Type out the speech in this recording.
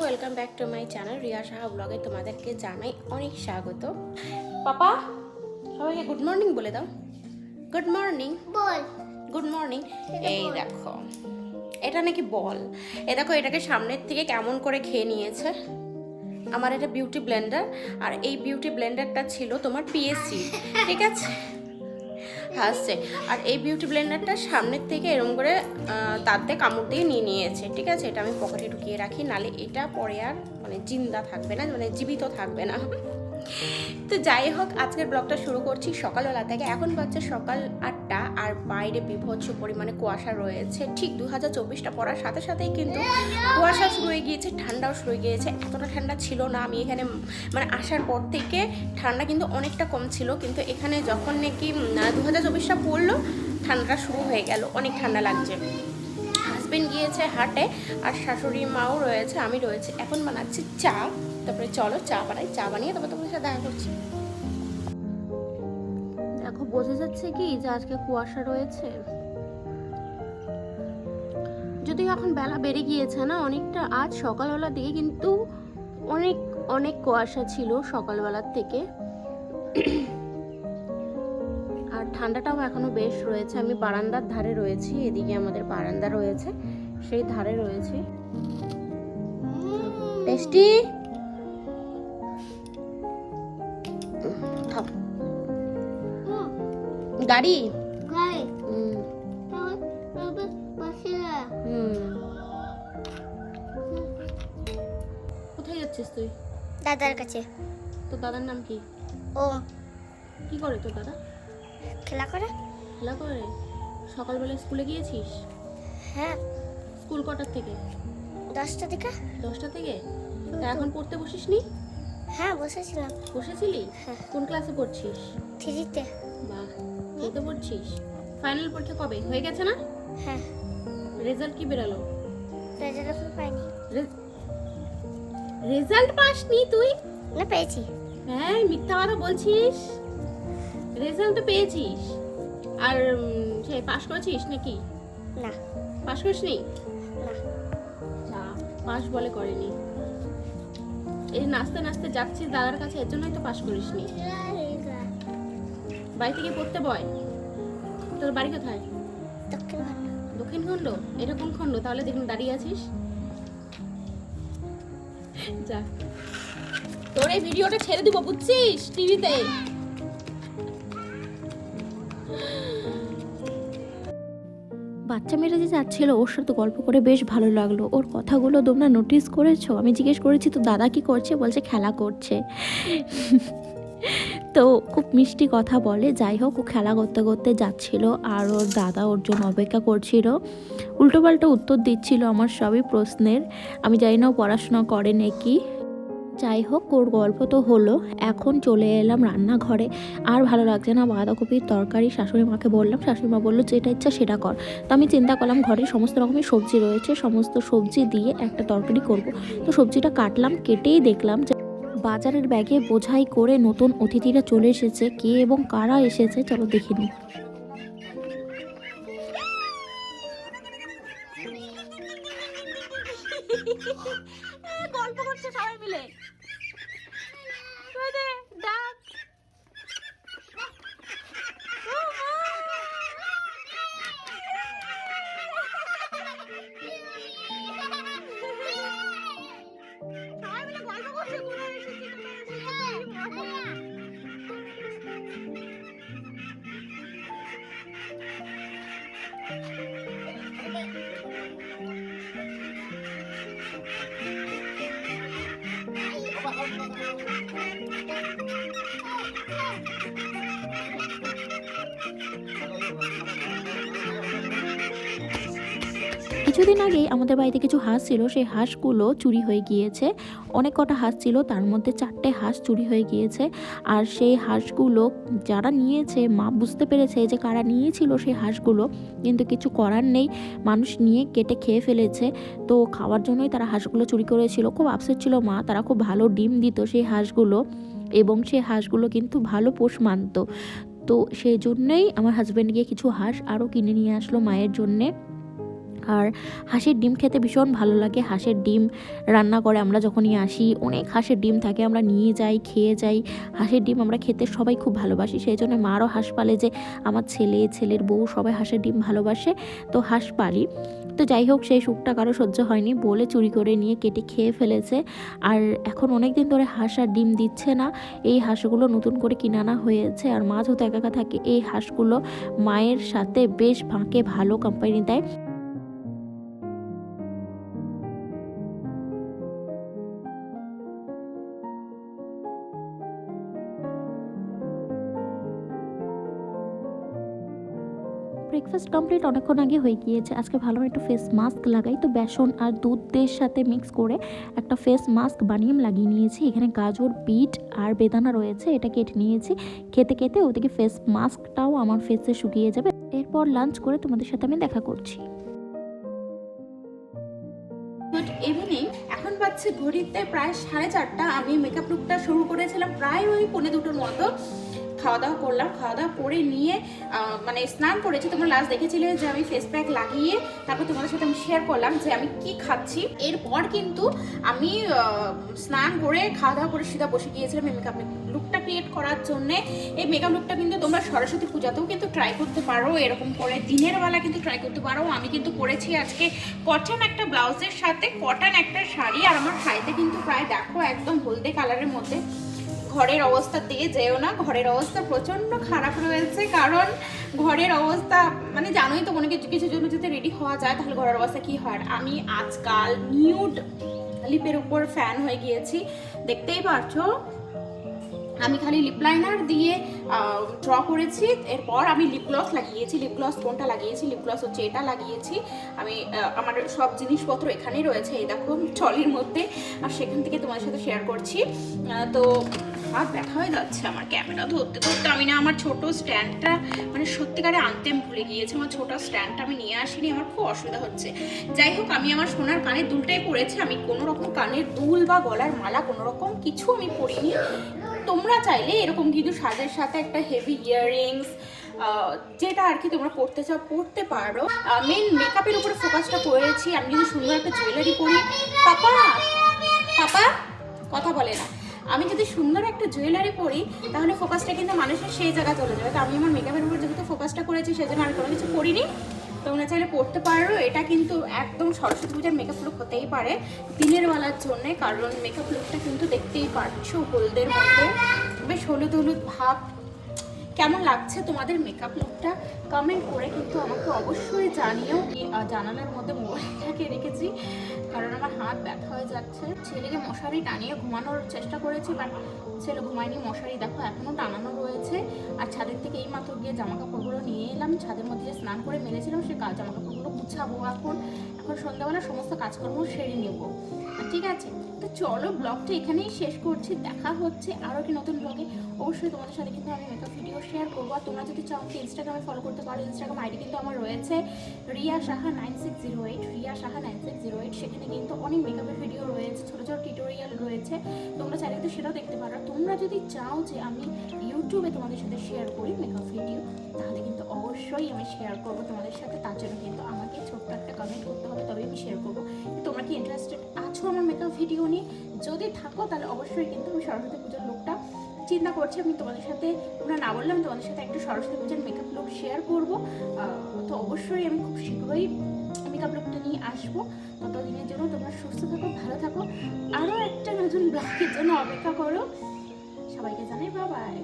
Welcome back to my channel Riya Saha ব্লগে তোমাদেরকে জানাই অনেক স্বাগত। পাপা সবাইকে গুড মর্নিং বলে দাও। গুড মর্নিং বল। গুড মর্নিং এই দেখো এটা নাকি বল? এ দেখো এটাকে সামনের থেকে কেমন করে খেয়ে নিয়েছে। আমার এটা বিউটি ব্লেন্ডার আর এই বিউটি ব্লেন্ডারটা ছিল তোমার পিএসসি ঠিক আছে? হাসছে আর এই বিউটি ব্লেন্ডারটা সামনের থেকে এরম করে তাতে কামড় দিয়ে নিয়ে নিয়েছে, ঠিক আছে? এটা আমি পকেটে ঢুকিয়ে রাখি, নালে এটা পরে আর মানে জিন্দা থাকবে না মানে জীবিত থাকবে না। তো যাই হোক, আজকের ব্লগটা শুরু করছি সকালবেলা থেকে। এখন বাচ্চা সকাল আটটা। বাইরে বিভৎস পরিমাণে কুয়াশা রয়েছে। ঠিক দু হাজার চব্বিশটা পড়ার সাথে সাথেই কিন্তু কুয়াশা শুরু হয়ে গিয়েছে, ঠান্ডাও শুরু হয়ে গিয়েছে। এতটা ঠান্ডা ছিল না, আমি এখানে মানে আসার পর থেকে ঠান্ডা কিন্তু অনেকটা কম ছিল। কিন্তু এখানে যখন নাকি দু হাজার চব্বিশটা পড়ল, ঠান্ডাটা শুরু হয়ে গেল, অনেক ঠান্ডা লাগছে। হাজবেন্ড গিয়েছে হাটে, আর শাশুড়ি মাও রয়েছে, আমি রয়েছে। এখন বানাচ্ছি চা, তারপরে চলো চা বানাই, চা বানিয়ে তারপর তোমার সাথে দেখা করছি। দেখো বোঝা যাচ্ছে কি যে আজকে কুয়াশা রয়েছে? যদিও এখন বেলা বেড়ে গিয়েছে না অনেকটা আজ সকালবেলার দিকে কিন্তু অনেক অনেক কুয়াশা ছিল সকালবেলার থেকে। আর ঠান্ডাটাও এখনও বেশ রয়েছে। আমি বারান্দার ধারে রয়েছি এদিকে আমাদের বারান্দা রয়েছে সেই ধারে রয়েছে। টেস্টি? গাড়ি? না হুম। কোথায় যাচ্ছিস তুই? দাদার কাছে। তোর দাদার নাম কি? ও। কি করে তোর দাদা? খেলা করে। খেলা করে? সকালবেলা স্কুলে গিয়েছিস? হ্যাঁ। স্কুল কটার থেকে? দশটা থেকে। দশটা থেকে? তা এখন পড়তে বসিসনি? হ্যাঁ বসেছিলাম। বসেছিলি? হ্যাঁ। কোন ক্লাসে পড়ছিস? থ্রিতে। বাহ। তুই পড়ছিস ফাইনাল পরীক্ষা কবে? হয়ে গেছে না? হ্যাঁ। রেজাল্ট কি বেরালো? রেজাল্ট এখন পাইনি। রেজাল্ট পাসনি তুই? না পেয়েছি। হ্যাঁ মিথ্যা কথা বলছিস? রেজাল্ট তো পেয়েছিস। আর সে পাস করেছিস নাকি? না। পাস করিস নি। না যা পাস বলে করেনি। এই নাচতে নাচতে যাচ্ছিস দাদার কাছে এর জন্যই তো পাস করিসনি। বাড়ি থেকে পড়তে বয়? তোর বাড়ি কোথায়? দক্ষিণ ভারত দক্ষিণ খণ্ড। এটা কোন খণ্ড, তাহলে দেখুন দাঁড়িয়ে আছিস। যা। তোর এই ভিডিওটা ছেড়ে দিব, বুঝছিস? টিভিতে। বাচ্চা মেয়েরা যে যাচ্ছিল, ওর সাথে গল্প করে বেশ ভালো লাগল। ওর কথাগুলো তোমরা নোটিস করেছ? আমি জিজ্ঞেস করেছি, তো দাদা কি করছে? বলছে, খেলা করছে। তো খুব মিষ্টি কথা বলে। যাই হোক, ও খেলা করতে করতে যাচ্ছিল আর ওর দাদা ওর জন্য অপেক্ষা করছিল। উল্টোপাল্টা উত্তর দিচ্ছিল আমার সবই প্রশ্নের। আমি জানি না ও পড়াশোনা করে নাকি। যাই হোক, ওর গল্প তো হলো। এখন চলে এলাম রান্নাঘরে। আর ভালো লাগছে না, বাঁধাকপির তরকারি শাশুড়ি মাকে বললাম, শাশুড়ি মা বলল, যেটা ইচ্ছা সেটা কর। তো আমি চিন্তা করলাম, ঘরে সমস্ত রকমের সবজি রয়েছে, সমস্ত সবজি দিয়ে একটা তরকারি করব। তো সবজিটা কাটলাম, কেটেই দেখলাম যে বাজারের ব্যাগে বোঝাই করে নতুন অতিথিরা চলে এসেছে। কে এবং কারা এসেছে চলো দেখিনি গল্প করছে সবাই মিলে। Thank you. কিছুদিন আগেই আমাদের বাড়িতে কিছু হাঁস ছিল, সেই হাঁসগুলো চুরি হয়ে গিয়েছে। অনেক কটা হাঁস ছিল, তার মধ্যে চারটে হাঁস চুরি হয়ে গিয়েছে। আর সেই হাঁসগুলো যারা নিয়েছে, মা বুঝতে পেরেছে যে কারা নিয়েছিল সেই হাঁসগুলো, কিন্তু কিছু করার নেই। মানুষ নিয়ে কেটে খেয়ে ফেলেছে। তো খাওয়ার জন্যই তারা হাঁসগুলো চুরি করেছিল। খুব আপসেট ছিল মা, তারা খুব ভালো ডিম দিত সেই হাঁসগুলো। এবং সেই হাঁসগুলো কিন্তু ভালো পোষ মানত। তো সেই জন্যই আমার হাজব্যান্ড গিয়ে কিছু হাঁস আরও কিনে নিয়ে আসলো মায়ের জন্যে। আর হাঁসের ডিম খেতে ভীষণ ভালো লাগে। হাঁসের ডিম রান্না করে আমরা যখনই আসি, অনেক হাঁসের ডিম থাকে, আমরা নিয়ে যাই, খেয়ে যাই। হাঁসের ডিম আমরা খেতে সবাই খুব ভালোবাসি, সেই জন্য মারও হাঁস পালে যে আমার ছেলে, ছেলের বউ সবাই হাঁসের ডিম ভালোবাসে, তো হাঁস পালি। তো যাই হোক, সেই সুখটা কারও সহ্য হয়নি, বলে চুরি করে নিয়ে কেটে খেয়ে ফেলেছে। আর এখন অনেক দিন ধরে হাঁস আর ডিম দিচ্ছে না, এই হাঁসগুলো নতুন করে কিনে আনা হয়েছে। আর মা যেহেতু একা থাকে, এই হাঁসগুলো মায়ের সাথে বেশ ফাঁকে ভালো কোম্পানি দেয়। ব্রেকফাস্ট কমপ্লিট অনেকক্ষণ আগে হয়ে গিয়েছে। আজকে ভালো একটু ফেস মাস্ক লাগাই। তো বেসন আর দুধের সাথে মিক্স করে একটা ফেস মাস্ক বানিয়ে লাগিয়ে নিয়েছি। এখানে গাজর, বিট আর বেদানা রয়েছে, এটা কেটে নিয়েছি। খেতে খেতে ওদিকে ফেস মাস্কটাও আমার ফেসে শুকিয়ে যাবে। এরপর লাঞ্চ করে তোমাদের সাথে আমি দেখা করছি। ইভিনিং এখন পাচ্ছি ঘড়িতে প্রায় সাড়ে চারটা। আমি মেকআপ লুকটা শুরু করেছিলাম প্রায় ওই পৌনে দুটোর মতো। খাওয়া দাওয়া করলাম। খাওয়া দাওয়া করে নিয়ে মানে স্নান করেছি। তোমরা লাস্ট দেখেছিলে যে আমি ফেস প্যাক লাগিয়ে তারপর তোমাদের সাথে আমি শেয়ার করলাম যে আমি কি খাচ্ছি। এরপর কিন্তু আমি স্নান করে খাওয়া দাওয়া করে সিধা বসে গিয়েছিলাম এই মেকআপ লুকটা ক্রিয়েট করার জন্যে। এই মেকআপ লুকটা কিন্তু তোমরা সরস্বতী পূজাতেও কিন্তু ট্রাই করতে পারো। এরকম করে দিনের বেলা কিন্তু ট্রাই করতে পারো। আমি কিন্তু করেছি আজকে কটন একটা ব্লাউজের সাথে। কটন একটা শাড়ি। আর আমার শাড়িতে কিন্তু প্রায় দেখো একদম হলদে কালারের মধ্যে। ঘরের অবস্থার দিকে যেও না, ঘরের অবস্থা প্রচণ্ড খারাপ রয়েছে। কারণ ঘরের অবস্থা মানে জানোই তো কোনো কিছু কিছুর জন্য যদি রেডি হওয়া যায়, তাহলে ঘরের অবস্থা কী হয়? আমি আজকাল নিউড লিপের উপর ফ্যান হয়ে গিয়েছি। দেখতেই পারছ আমি খালি লিপ লাইনার দিয়ে ড্র করেছি। এরপর আমি লিপ গ্লস লাগিয়েছি। লিপ গ্লস কোনটা লাগিয়েছি? লিপ গ্লস হচ্ছে এটা লাগিয়েছি। আমি আমার সব জিনিসপত্র এখানেই রয়েছে। এই দেখো ট্রলির মধ্যে। আর সেখান থেকে তোমার সাথে শেয়ার করছি। তো হাত ব্যথা হয়ে যাচ্ছে আমার ক্যামেরা ধরতে ধরতে। আমি না আমার ছোট স্ট্যান্ডটা মানে সত্যিকারে আনতে আমি ভুলে গিয়েছি। আমার ছোট স্ট্যান্ডটা আমি নিয়ে আসিনি, আমার খুব অসুবিধা হচ্ছে। যাই হোক, আমি আমার সোনার কানের দুলটাই পরেছি। আমি কোনো রকম কানের দুল বা গলার মালা কোনো রকম কিছু আমি পরিনি। তোমরা চাইলে এরকম কিন্তু সাজের সাথে একটা হেভি ইয়াররিংস যেটা আর কি তোমরা পড়তে চাও, পড়তে পারো। মেন মেকআপের উপরে ফোকাসটা করেছি। আমি যদি সুন্দর একটা জুয়েলারি পরি। পাপা পাপা, কথা বলে না। আমি যদি সুন্দর একটা জুয়েলারি পরি, তাহলে ফোকাসটা কিন্তু মানুষের সেই জায়গায় চলে যাবে। তো আমি আমার মেকআপের উপর যেহেতু ফোকাসটা করেছি, সেজন্য আর কোনো কিছু করিনি তোমরা চাইলে পড়তে পারো। এটা কিন্তু একদম সরস্বতী পূজার মেকআপ লুক হতেই পারে দিনের বেলার জন্য, কারণ মেকআপ লুকটা কিন্তু দেখতেই পারছ হলদের মধ্যে। বেশ হলুদ হলুদ ভাব। কেমন লাগছে তোমাদের মেকআপ লুকটা কমেন্ট করে কিন্তু আমাকে অবশ্যই জানিও। জানালার মধ্যে মোবাইলটাকে রেখেছি। হাত ব্যথা হয়ে যাচ্ছে। ছেলেকে মশারি টানিয়ে ঘুমানোর চেষ্টা করেছি, বাট ছেলে ঘুমায়নি, মশারি দেখো এখনও টানানো রয়েছে। আর ছাদের থেকে এই মাত্র গিয়ে জামা কাপড়গুলো নিয়ে এলাম। ছাদের মধ্যে স্নান করে মেরেছিলাম, সে জামা কাপড়গুলো গুছাবো এখন। এখন সন্ধ্যাবেলা সমস্ত কাজকর্ম সেরে নেব। ঠিক আছে? চলো ব্লগটা এখানেই শেষ করছি। দেখা হচ্ছে আরও একটি নতুন ব্লগে অবশ্যই তোমাদের সাথে কিন্তু আমি মেকআপ ভিডিও শেয়ার করব। আর তোমরা যদি চাও, আমাকে ইনস্টাগ্রামে ফলো করতে পারো। ইনস্টাগ্রাম আইডি কিন্তু আমার রয়েছে Riya Saha nine six zero eight Riya Saha nine six zero eight সেখানে কিন্তু অনেক মেকআপের ভিডিও রয়েছে, ছোটো ছোটো টিউটোরিয়াল রয়েছে। তোমরা চাইলে কিন্তু সেটাও দেখতে পারো। তোমরা যদি চাও যে আমি ইউটিউবে তোমাদের সাথে শেয়ার করি মেকআপ ভিডিও তাহলে কিন্তু অবশ্যই আমি শেয়ার করব তোমাদের সাথে। তার জন্য কিন্তু আমাকে ছোট্ট একটা কমেন্ট করতে হবে, তবেই আমি শেয়ার করব। তোমরা কি ইন্টারেস্টেড আছো আমার মেকআপ ভিডিও নিয়ে? যদি থাকো, তাহলে অবশ্যই কিন্তু আমি সরস্বতী পুজোর লুকটা চিন্তা করছি। আমি তোমাদের সাথে তোমরা না বললে আমি তোমাদের সাথে একটা সরস্বতী পুজোর মেকআপ লুক শেয়ার করব। তো অবশ্যই আমি খুব শীঘ্রই মেকআপ লুকটা নিয়ে আসব। ততদিনের জন্য তোমরা সুস্থ থাকো, ভালো থাকো। আরও একটা নতুন ব্লগের জন্য অপেক্ষা করো। সবাইকে জানাই বাবাই